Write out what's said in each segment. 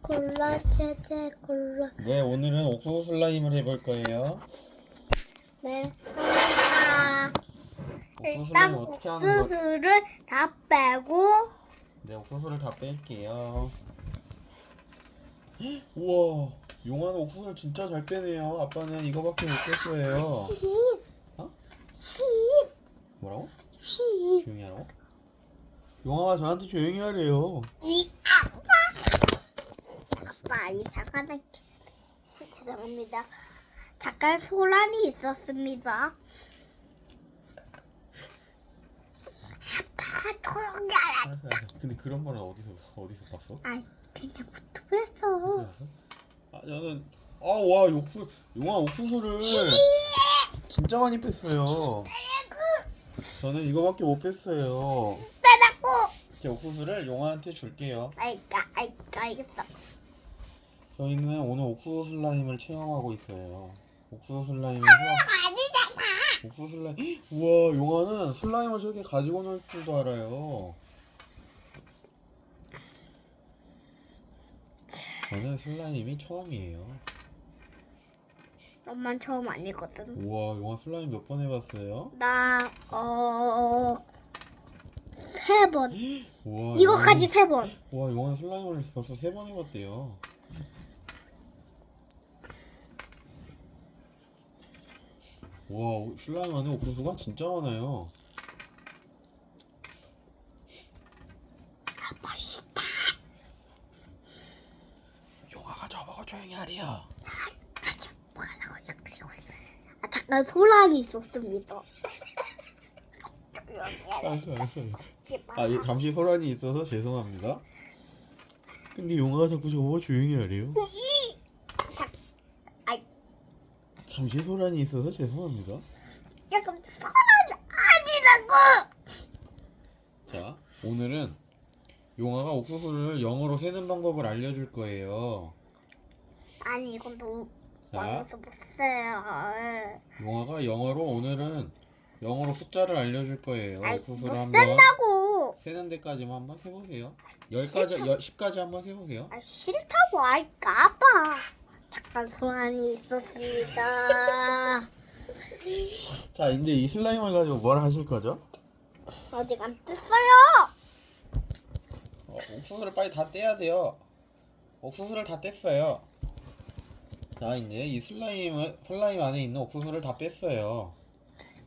콜라 제제 콜라 네, 오늘은 옥수수 슬라임을 해볼 거예요. 네 콜라 옥수수 일단 슬라임 어떻게 하는 거? 옥수수를 다 빼고 네, 옥수수를 다 뺄게요. 우와, 용화는 옥수수를 진짜 잘 빼네요. 아빠는 이거밖에 못 뺐어요. 어? 십 뭐라고? 십 조용히 하라고? 용화가 저한테 조용히 하래요. 이 이 사과는 죄송합니다 잠깐 소란이 있었습니다 아빠 조용히 하라 근데 그런 말은 어디서 어디서 봤어? 아이 그냥 유튜브에서 아 저는 아와 옥수 용화 옥수수를 진짜 많이 뺐어요. 저는 이거밖에 못 뺐어요. 빼라고 이제 옥수수를 용화한테 줄게요. 아이까 아이까 알겠어 저희는 오늘 옥수수 슬라임을 체험하고 있어요. 옥수수 슬라임에서 아니잖아 옥수수 슬라임 우와 용화는 슬라임을 저렇게 가지고 놀 줄도 알아요. 저는 슬라임이 처음이에요. 엄만 처음 아니거든 우와 용화 슬라임 몇 번 해봤어요? 나 어 세 번. 우와 이거까지 세 번. 우와 용화 슬라임을 벌써 세 번 해봤대요. 와 슬라임 안에 옥수수가 진짜 많아요. 싫다. 용화가 저보고 조용히 하래요. 이렇게 하고 있어. 아 잠깐 소란이 있었습니다. 알았어 알았어. 아 예, 잠시 소란이 있어서 죄송합니다. 근데 용화가 자꾸 저보고 조용히 하래요. 자, 아이 잠시 소란이 있어서 죄송합니다. 약간 소란이 아니라고. 자 오늘은 용화가 옥수수를 영어로 세는 방법을 알려줄 거예요. 아니 이건 너무 자. 많아서 못 써요. 용화가 영어로 오늘은 영어로 숫자를 알려줄 거예요. 아이 못 옥수수를 한번 쓴다고. 세는 데까지만 한번 세보세요. 열까지 열 10까지 한번 세보세요. 아 싫다고 아이까 아 빠. 잠깐 소란이 있었습니다. 자 이제 이 슬라임을 가지고 뭘 하실 거죠? 아직 안 뗐어요. 어, 옥수수를 빨리 다 떼야 돼요. 옥수수를 다 뗐어요. 자 이제 이 슬라임을 슬라임 안에 있는 옥수수를 다 뺐어요.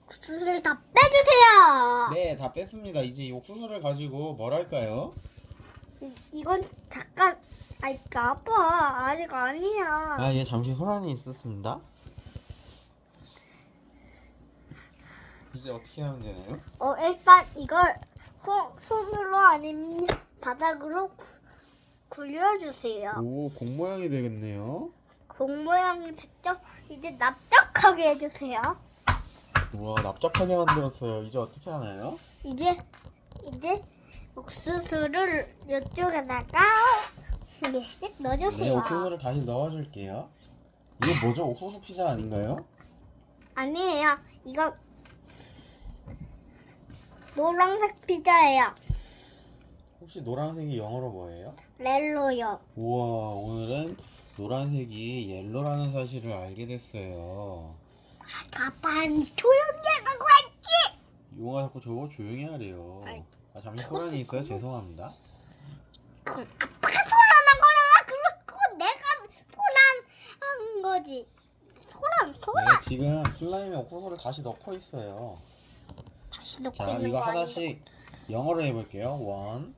수술을 다 빼주세요. 네, 다 뺐습니다. 이제 이 옥수수를 가지고 뭘 할까요? 이, 이건 잠깐 아이 아빠 아직 아니야. 아, 예, 잠시 소란이 있었습니다. 이제 어떻게 하면 되나요? 어 일단 이걸 손 손으로 아니면 바닥으로 구- 굴려주세요. 오, 공 모양이 되겠네요. 공 모양이 됐죠? 이제 납작하게 해주세요. 우와, 납작하게 만들었어요. 이제 어떻게 하나요? 이제 이제 옥수수를 이쪽에다가 한 개씩 네, 넣어주세요. 옥수수를 다시 넣어줄게요. 이거 뭐죠? 옥수수 피자 아닌가요? 아니에요. 이거 노란색 피자예요. 혹시 노란색이 영어로 뭐예요? 렐로요. 우와, 오늘은 노란색이 옐로라는 사실을 알게 됐어요. 아빠 조용히 하라고 했지. 용아 자꾸 저거 조용히 하래요. 아이. 아, 잠시 소란이 있어요. 죄송합니다. 그건 아빠가 소란한 거야. 그렇고 내가 소란한 거지. 소란 네, 소란. 지금 슬라임에 옥수수를 다시 넣고 있어요. 다시 넣고 자, 있는 이거 거? 하나씩 영어로 해볼게요. 원.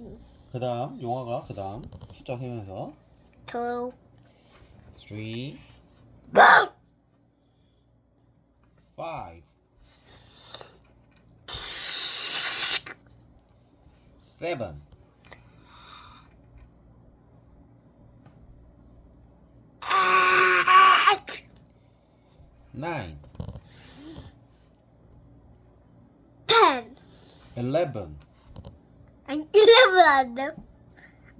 음. 그 다음, 용화가 그 다음 숫자 세면서 two, three, five, seven, nine, ten. eleven, 아니 eleven 안 돼.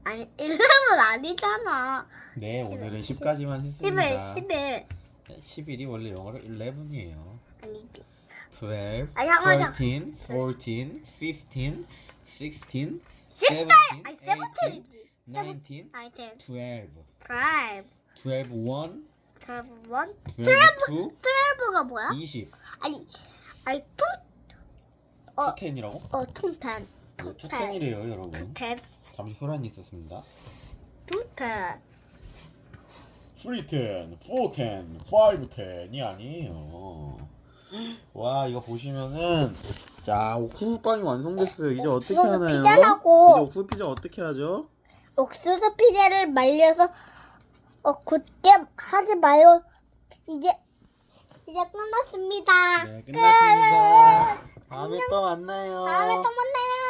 아니 eleven 아니잖아. 네, 오늘은 10까지만 했습니다. 11, 11. 11 이 원래 영어로 11이에요. 아니지. 12, 아, 잠깐만, 13, 14, 15, 16, 16, 17, 아니 18, 세븐틴이지. 19, 아이템 12, 드라이브 12, 1, 드라이브 원 12, 2, 드라이브가 뭐야? 20. 아니 아니 투 어. 210이라고? 어. 네, 네. 210이래요, 여러분. 텐. 잠시 소란이 있었습니다. 투텐. 310, 410, 510이 아니에요. 와 이거 보시면은 자 옥수수 빵이 완성됐어요. 이제 어떻게 하나요? 피자라고. 이제 옥수수 피자 어떻게 하죠? 옥수수 피자를 말려서 어 굳게 하지 마요. 이제 이제 끝났습니다. 네 끝났습니다. 다음에 또 만나요. 다음에 또 만나요.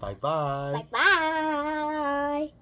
바이바이. 바이바이.